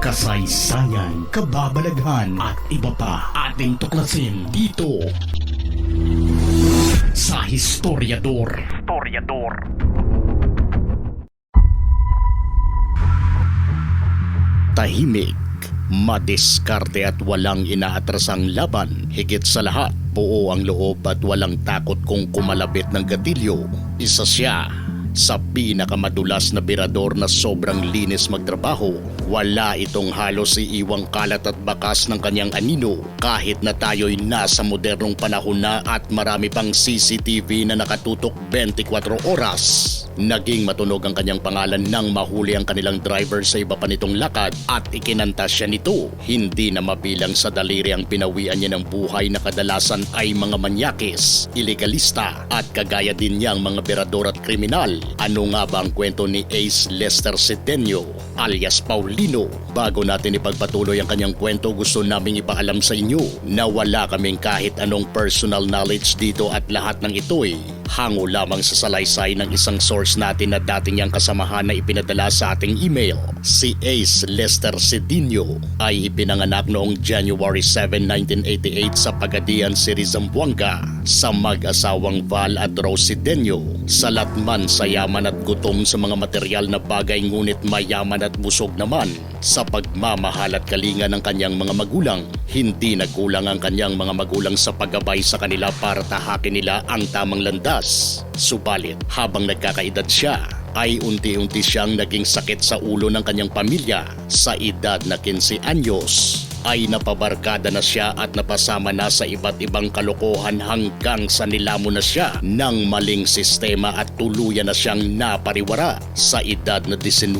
kasaysayan, kababalaghan at iba pa ating tuklasin dito sa Historiador. Historiador. Tahimik, madiskarte at walang inaatrasang laban. Higit sa lahat, buo ang loob at walang takot kung kumalabit ng gatilyo. Isa siya sa pinakamadulas na birador na sobrang linis magtrabaho. Wala itong halos iiwang kalat at bakas ng kanyang anino kahit na tayo'y nasa modernong panahon na at marami pang CCTV na nakatutok 24 oras. Naging matunog ang kanyang pangalan nang mahuli ang kanilang driver sa iba pa nitong lakad at ikinanta siya nito. Hindi na mabilang sa daliri ang pinawian niya ng buhay na kadalasan ay mga manyakis, ilegalista at kagaya din niyang mga berador at kriminal. Ano nga ba ang kwento ni Ace Lester Setenyo alias Paulino? Bago natin ipagpatuloy ang kanyang kwento gusto naming ipaalam sa inyo na wala kaming kahit anong personal knowledge dito at lahat ng ito'y hango lamang sa salaysay ng isang source natin na dati niyang kasamahan na ipinadala sa ating email. Si Ace Lester Cedinho ay ipinanganak noong January 7, 1988 sa Pagadian City, Zamboanga sa mag-asawang Val at Rose Cedinho. Salat man sa yaman at gutom sa mga material na bagay ngunit mayaman at busog naman sa pagmamahal at kalinga ng kanyang mga magulang. Hindi nagkulang ang kanyang mga magulang sa paggabay sa kanila para tahakin nila ang tamang landas. Subalit habang nagkakaedad siya, ay unti-unti siyang naging sakit sa ulo ng kanyang pamilya sa edad na 15 anyos ay napabarkada na siya at napasama na sa iba't ibang kalokohan hanggang sa nilamon na siya ng maling sistema at tuluyan na siyang napariwara sa edad na 19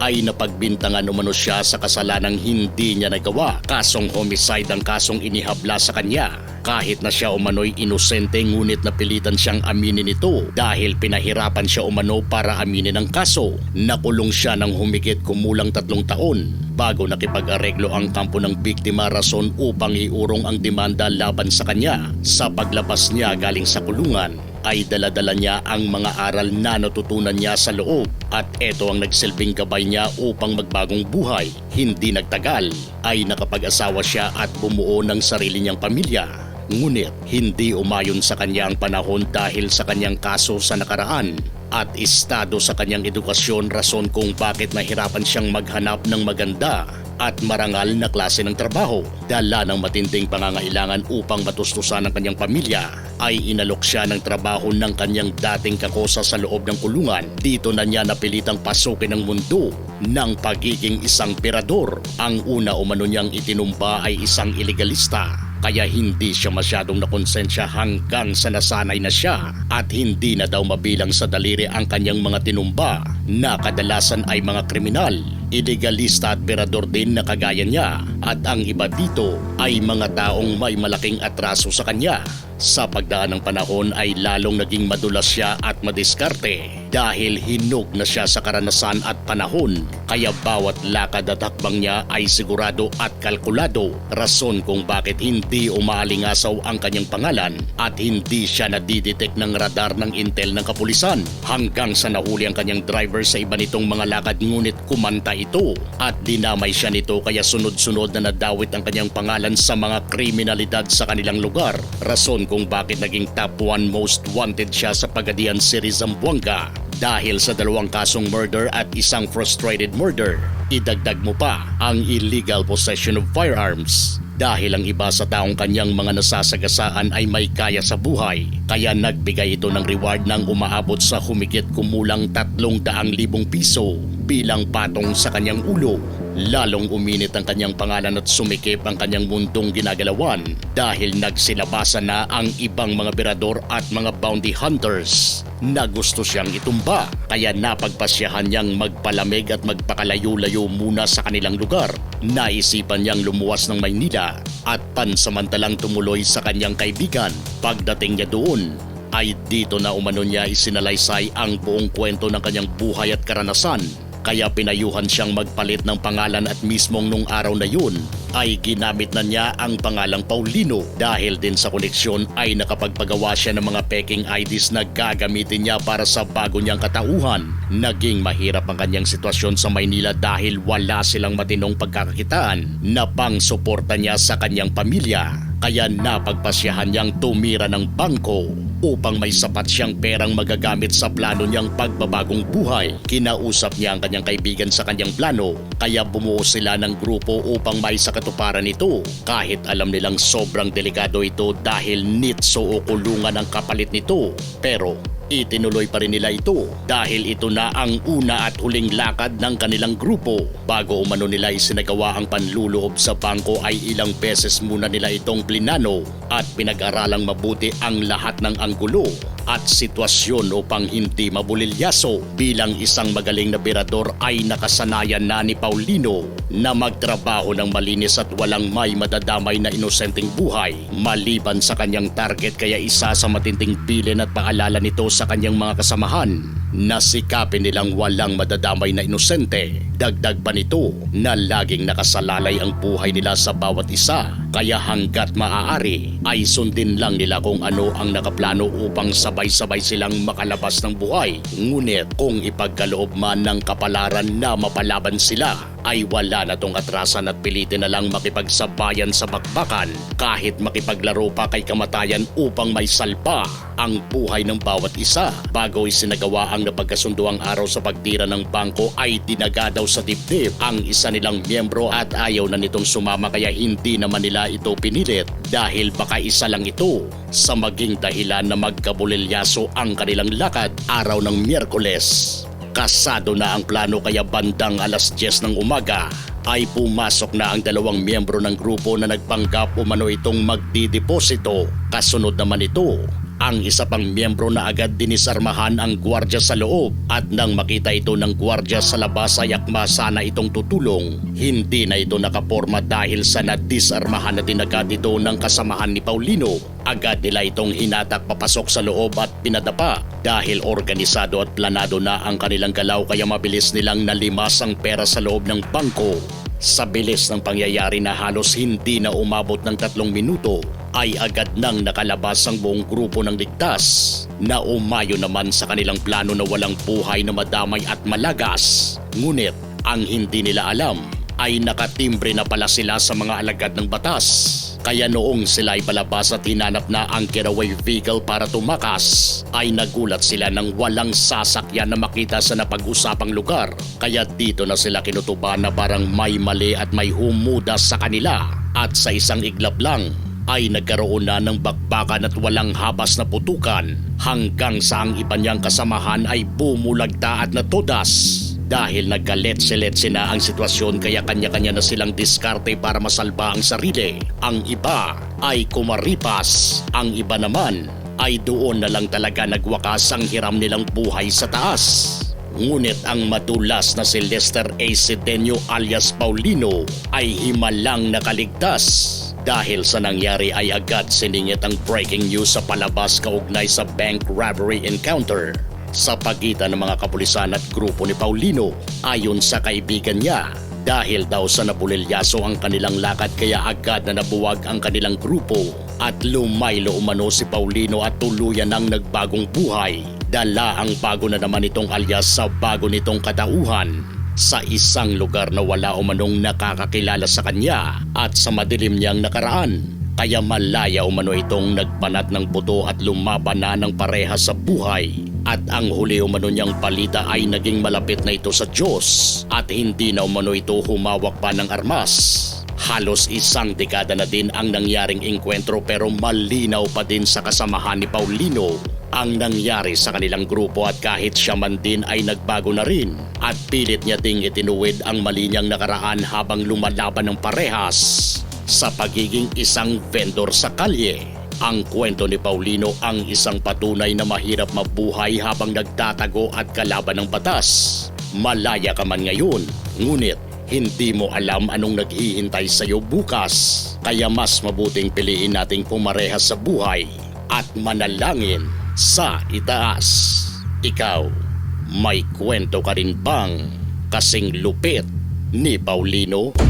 ay napagbintangan umano siya sa kasalanang hindi niya nagawa. Kasong homicide ang kasong inihabla sa kanya. Kahit na siya umano'y inosente ngunit napilitan siyang aminin ito dahil pinahirapan siya umano para aminin ang kaso. Nakulong siya ng humigit kumulang tatlong taon bago nakipag-areglo ang kampo ng biktima rason upang iurong ang demanda laban sa kanya. Sa paglabas niya galing sa kulungan, ay daladala niya ang mga aral na natutunan niya sa loob at ito ang nagsilbing gabay niya upang magbagong buhay. Hindi nagtagal ay nakapag-asawa siya at bumuo ng sarili niyang pamilya. Ngunit hindi umayon sa kanya panahon dahil sa kanyang kaso sa nakaraan at estado sa kanyang edukasyon rason kung bakit nahirapan siyang maghanap ng maganda at marangal na klase ng trabaho. Dala ng matinding pangangailangan upang matustusan ang kanyang pamilya ay inalok siya ng trabaho ng kanyang dating kakosa sa loob ng kulungan. Dito na niya napilitang pasukin ang mundo ng pagiging isang pirador. Ang una umano niyang itinumba ay isang ilegalista kaya hindi siya masyadong nakonsensya hanggang sa nasanay na siya at hindi na daw mabilang sa daliri ang kanyang mga tinumba na kadalasan ay mga kriminal, ilegalista at berador din na kagaya niya. At ang iba dito ay mga taong may malaking atraso sa kanya. Sa pagdaan ng panahon ay lalong naging madulas siya at madiskarte. Dahil hinog na siya sa karanasan at panahon kaya bawat lakad at hakbang niya ay sigurado at kalkulado. Rason kung bakit hindi umaalingasaw ang kanyang pangalan at hindi siya nadidetect ng radar ng intel ng kapulisan. Hanggang sa nahuli ang kanyang driver sa iba nitong mga lakad ngunit kumanta ito at dinamay siya nito kaya sunod-sunod na nadawit ang kanyang pangalan sa mga kriminalidad sa kanilang lugar rason kung bakit naging top 1 most wanted siya sa Pagadian City, Zamboanga dahil sa dalawang kasong murder at isang frustrated murder. Idagdag mo pa ang illegal possession of firearms dahil ang iba sa taong kanyang mga nasasagasaan ay may kaya sa buhay. Kaya nagbigay ito ng reward ng umaabot sa humigit kumulang tatlong daang libong piso bilang patong sa kanyang ulo. Lalong uminit ang kanyang pangalan at sumikip ang kanyang mundong ginagalawan dahil nagsilabasan na ang ibang mga berador at mga bounty hunters na gusto siyang itumba. Kaya napagpasyahan niyang magpalamig at magpakalayo-layo muna sa kanilang lugar. Naisipan niyang lumuwas ng Maynila at pansamantalang tumuloy sa kanyang kaibigan. Pagdating niya doon, ay dito na umano niya isinalaysay ang buong kwento ng kanyang buhay at karanasan kaya pinayuhan siyang magpalit ng pangalan at mismong nung araw na yun ay ginamit na niya ang pangalang Paulino dahil din sa koneksyon ay nakapagpagawa siya ng mga peking IDs na gagamitin niya para sa bago niyang katauhan. Naging mahirap ang kanyang sitwasyon sa Maynila dahil wala silang matinong pagkakakitaan na pang suporta niya sa kanyang pamilya. Kaya napagpasyahan niyang tumira ng bangko upang may sapat siyang perang magagamit sa plano niyang pagbabagong buhay. Kinausap niya ang kanyang kaibigan sa kanyang plano kaya bumuo sila ng grupo upang may sakatuparan ito kahit alam nilang sobrang delikado ito dahil nitso o kulungan ang kapalit nito. Pero Itinuloy pa rin nila ito dahil ito na ang una at huling lakad ng kanilang grupo. Bago umano nila isinagawa ang panluloob sa bangko ay ilang beses muna nila itong plinano at pinag-aralang mabuti ang lahat ng anggulo at sitwasyon upang hindi mabulilyaso. Bilang isang magaling na birador ay nakasanayan na ni Paulino na magtrabaho ng malinis at walang may madadamay na inosenteng buhay. Maliban sa kanyang target kaya isa sa matinding bilin at paalala nito sa kanyang mga kasamahan na sikapin nilang walang madadamay na inosente. Dagdag pa nito na laging nakasalalay ang buhay nila sa bawat isa kaya hanggat maaari ay sundin lang nila kung ano ang nakaplano upang sabay-sabay silang makalabas ng buhay. Ngunit kung ipagkaloob man ng kapalaran na mapalaban sila ay wala na tong atrasan at pilitin na lang makipagsabayan sa bakbakan kahit makipaglaro pa kay kamatayan upang may salpa ang buhay ng bawat isa. Bago isinagawa ang napagkasunduang araw sa pagtira ng bangko ay dinaga daw sa dibdib ang isa nilang miyembro at ayaw na nitong sumama kaya hindi naman nila ito pinilit dahil baka isa lang ito sa maging dahilan na magkabulilyaso ang kanilang lakad araw ng Miyerkules. Kasado na ang plano kaya bandang alas 10 ng umaga ay pumasok na ang dalawang miyembro ng grupo na nagpanggap umano itong magdideposito. Kasunod naman ito ang isa pang miyembro na agad dinisarmahan ang gwardya sa loob at nang makita ito ng gwardya sa labas ay akma sana itong tutulong. Hindi na ito nakaporma dahil sa nadisarmahan na din ito ng kasamahan ni Paulino. Agad nila itong hinatak papasok sa loob at pinadapa dahil organisado at planado na ang kanilang galaw kaya mabilis nilang nalimas ang pera sa loob ng bangko. Sa bilis ng pangyayari na halos hindi na umabot ng tatlong minuto ay agad nang nakalabas ang buong grupo ng ligtas na umayo naman sa kanilang plano na walang buhay na madamay at malagas. Ngunit ang hindi nila alam ay nakatimbre na pala sila sa mga alagad ng batas. Kaya noong sila ay at hinanap na ang getaway vehicle para tumakas, ay nagulat sila nang walang sasakyan na makita sa napag-usapang lugar. Kaya dito na sila kinutuban na parang may mali at may humudas sa kanila. At sa isang iglap lang, ay nagkaroon na ng bakbakan at walang habas na putukan hanggang sa ang iba niyang kasamahan ay bumulagta at natodas. Dahil nagkalet-seletse na ang sitwasyon kaya kanya-kanya na silang diskarte para masalba ang sarili. Ang iba ay kumaripas, ang iba naman ay doon na lang talaga nagwakas ang hiram nilang buhay sa taas. Ngunit ang madulas na si Lester A. Sedeño alias Paulino ay himalang nakaligtas. Dahil sa nangyari ay agad siningit ang breaking news sa palabas kaugnay sa bank robbery encounter sa pagitan ng mga kapulisan at grupo ni Paulino ayon sa kaibigan niya. Dahil daw sa nabulilyaso ang kanilang lakad kaya agad na nabuwag ang kanilang grupo at lumaylo umano si Paulino at tuluyan ng nagbagong buhay. Dala ang bago na naman itong alias sa bago nitong katauhan sa isang lugar na wala umanong nakakakilala sa kanya at sa madilim niyang nakaraan. Kaya malaya umano itong nagbanat ng buto at lumaban na ng pareha sa buhay. At ang huli umano niyang balita ay naging malapit na ito sa Diyos at hindi na umano ito humawak pa ng armas. Halos isang dekada na din ang nangyaring engkwentro pero malinaw pa din sa kasamahan ni Paulino ang nangyari sa kanilang grupo at kahit siya man din ay nagbago na rin at pilit niya ding itinuwid ang mali niyang nakaraan habang lumalaban ng parehas sa pagiging isang vendor sa kalye. Ang kwento ni Paulino ang isang patunay na mahirap mabuhay habang nagtatago at kalaban ng batas. Malaya ka man ngayon, ngunit hindi mo alam anong naghihintay sa iyo bukas. Kaya mas mabuting piliin nating pumarehas sa buhay at manalangin sa itaas. Ikaw, may kwento ka rin bang kasing lupit ni Paulino?